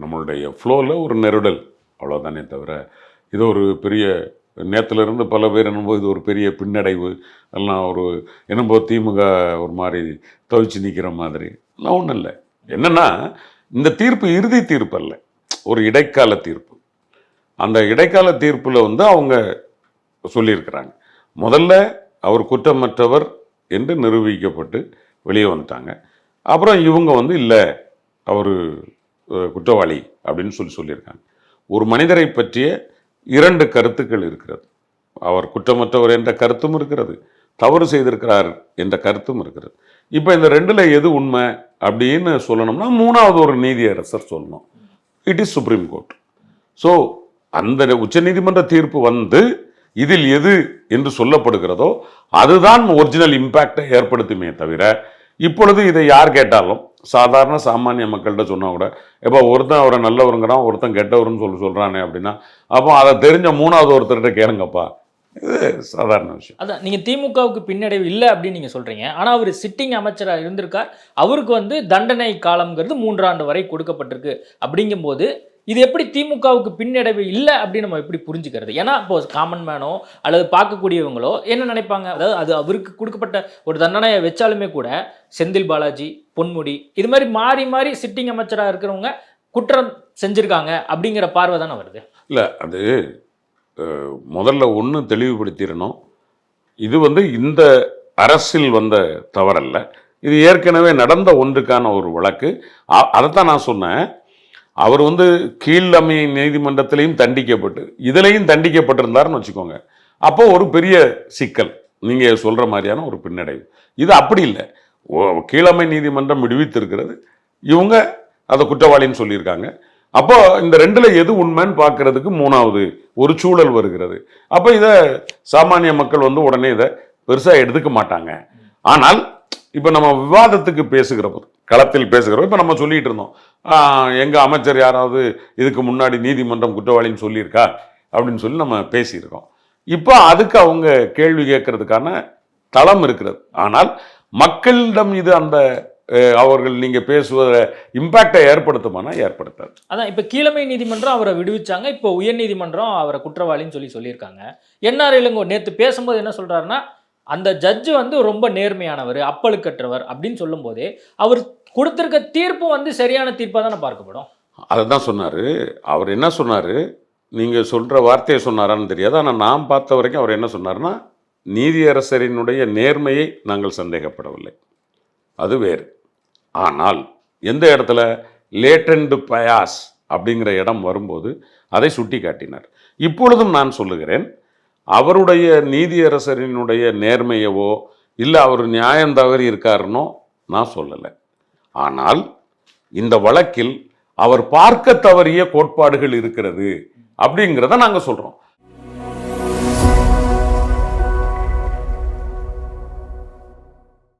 நம்மளுடைய ஃப்ளோவில் ஒரு நெருடல். அவ்வளோதானே தவிர இது ஒரு பெரிய நேற்றுலேருந்து இருந்து பல பேர் என்னும்போது இது ஒரு பெரிய பின்னடைவு. எல்லாம் ஒரு என்னும்போது திமுக ஒரு மாதிரி தவிச்சு நிற்கிற மாதிரி. எல்லாம் ஒன்றும் இல்லை. என்னென்னா இந்த தீர்ப்பு இறுதி தீர்ப்பு அல்ல. ஒரு இடைக்கால தீர்ப்பு. அந்த இடைக்கால தீர்ப்பில் வந்து அவங்க சொல்லியிருக்கிறாங்க. முதல்ல அவர் குற்றமற்றவர் என்று நிரூபிக்கப்பட்டு வெளியே வந்துட்டாங்க. அப்புறம் இவங்க வந்து இல்லை அவர் குற்றவாளி அப்படின்னு சொல்லி சொல்லியிருக்காங்க. ஒரு மனிதரை பற்றிய இரண்டு கருத்துக்கள் இருக்கிறது. அவர் குற்றமற்றவர் என்ற கருத்தும் இருக்கிறது. தவறு செய்திருக்கிறார் என்ற கருத்தும் இருக்கிறது. இப்போ இந்த ரெண்டில் எது உண்மை அப்படின்னு சொல்லணும்னா மூணாவது ஒரு நீதியரசர் சொல்லணும். It is supreme court so அந்த உச்சநீதிமன்ற தீர்ப்பு வந்து இதில் எது என்று சொல்லப்படுகிறதோ அதுதான் ஒரிஜினல் இம்பேக்டை ஏற்படுத்துமே தவிர இப்பொழுது இதை யார் கேட்டாலும் சாதாரண சாமானிய மக்கள்கிட்ட சொன்னால் கூட இப்போ ஒருத்தன் அவரை நல்லவருங்கிறான் ஒருத்தன் கெட்டவருன்னு சொல்லி சொல்கிறானே அப்படின்னா அப்போ அதை தெரிஞ்ச மூணாவது ஒருத்தர்கிட்ட கேளுங்கப்பா. இது சாதாரண விஷயம். அதான் நீங்கள் திமுகவுக்கு பின்னடைவு இல்லை அப்படின்னு நீங்கள் சொல்கிறீங்க ஆனால் அவர் சிட்டிங் அமைச்சராக இருந்திருக்கார். அவருக்கு வந்து தண்டனை காலம்ங்கிறது மூன்றாண்டு வரை கொடுக்கப்பட்டிருக்கு. அப்படிங்கும்போது இது எப்படி திமுகவுக்கு பின்னடைவு இல்லை அப்படின்னு நம்ம எப்படி புரிஞ்சுக்கிறது? ஏன்னா இப்போ காமன் மேனோ அல்லது பார்க்கக்கூடியவங்களோ என்ன நினைப்பாங்க? அதாவது அது அவருக்கு கொடுக்கப்பட்ட ஒரு தண்டனையை வச்சாலுமே கூட செந்தில் பாலாஜி பொன்முடி இது மாதிரி மாறி மாறி சிட்டிங் அமைச்சராக இருக்கிறவங்க குற்றம் செஞ்சுருக்காங்க அப்படிங்கிற பார்வை தானே வருது? இல்லை அது முதல்ல ஒன்று தெளிவுபடுத்திடணும். இது வந்து இந்த அரசில் வந்த தவறல்ல. இது ஏற்கனவே நடந்த ஒன்றுக்கான ஒரு வழக்கு. அதைத்தான் நான் சொன்னேன். அவர் வந்து கீழமை நீதிமன்றத்திலையும் தண்டிக்கப்பட்டு இதுலையும் தண்டிக்கப்பட்டிருந்தாருன்னு வச்சுக்கோங்க. அப்போ ஒரு பெரிய சிக்கல் நீங்கள் சொல்கிற மாதிரியான ஒரு பின்னடைவு. இது அப்படி இல்லை. ஓ- கீழமை நீதிமன்றம் விடுவித்திருக்கிறது. இவங்க அதை குற்றவாளின்னு சொல்லியிருக்காங்க. அப்போ இந்த ரெண்டுல எது உண்மைன்னு பார்க்கறதுக்கு மூணாவது ஒரு சூழல் வருகிறது. அப்போ இதை சாமானிய மக்கள் வந்து உடனே இதை பெருசாக எடுத்துக்க மாட்டாங்க. ஆனால் இப்போ நம்ம விவாதத்துக்கு பேசுகிற களத்தில் பேசுகிறோம் இப்போ நம்ம சொல்லிட்டு இருந்தோம். எங்கள் அமைச்சர் யாராவது இதுக்கு முன்னாடி நீதிமன்றம் குற்றவாளின்னு சொல்லியிருக்கா அப்படின்னு சொல்லி நம்ம பேசியிருக்கோம். இப்போ அதுக்கு அவங்க கேள்வி கேட்கறதுக்கான தளம் இருக்கிறது. ஆனால் மக்களிடம் இது அந்த அவர்கள் நீங்க பேசுவத இம்பாக்டை ஏற்படுத்துமானா ஏற்படுத்தாது. அதான் இப்போ கீழமை நீதிமன்றம் அவரை விடுவிச்சாங்க. இப்போ உயர்நீதிமன்றம் அவரை குற்றவாளின்னு சொல்லி சொல்லியிருக்காங்க. என்ஆர் இளங்கோ நேற்று பேசும்போது என்ன சொல்றாருன்னா அந்த ஜட்ஜு வந்து ரொம்ப நேர்மையானவர் அப்பழுக்கற்றவர் அப்படின்னு சொல்லும்போதே அவர் கொடுத்துருக்க தீர்ப்பு வந்து சரியான தீர்ப்பாக தானே பார்க்கப்படும். அதை தான் சொன்னார். அவர் என்ன சொன்னார்? நீங்கள் சொல்கிற வார்த்தையை சொன்னாரான்னு தெரியாது. ஆனால் நாம் பார்த்த வரைக்கும் அவர் என்ன சொன்னார்னா நீதியரசரினுடைய நேர்மையை நாங்கள் சந்தேகப்படவில்லை. அது வேறு. ஆனால் எந்த இடத்துல? லேட்டன்டு பயாஸ் அப்படிங்கிற இடம் வரும்போது அதை சுட்டி காட்டினார் இப்பொழுதும் நான் சொல்லுகிறேன் அவருடைய நீதியரசரினுடைய நேர்மையவோ இல்லை அவர் நியாயம் தவறி இருக்காருன்னோ நான் சொல்லலை. ஆனால் இந்த வழக்கில் அவர் பார்க்க தவறிய கோட்பாடுகள் இருக்கிறது அப்படிங்கிறத நாங்கள் சொல்கிறோம்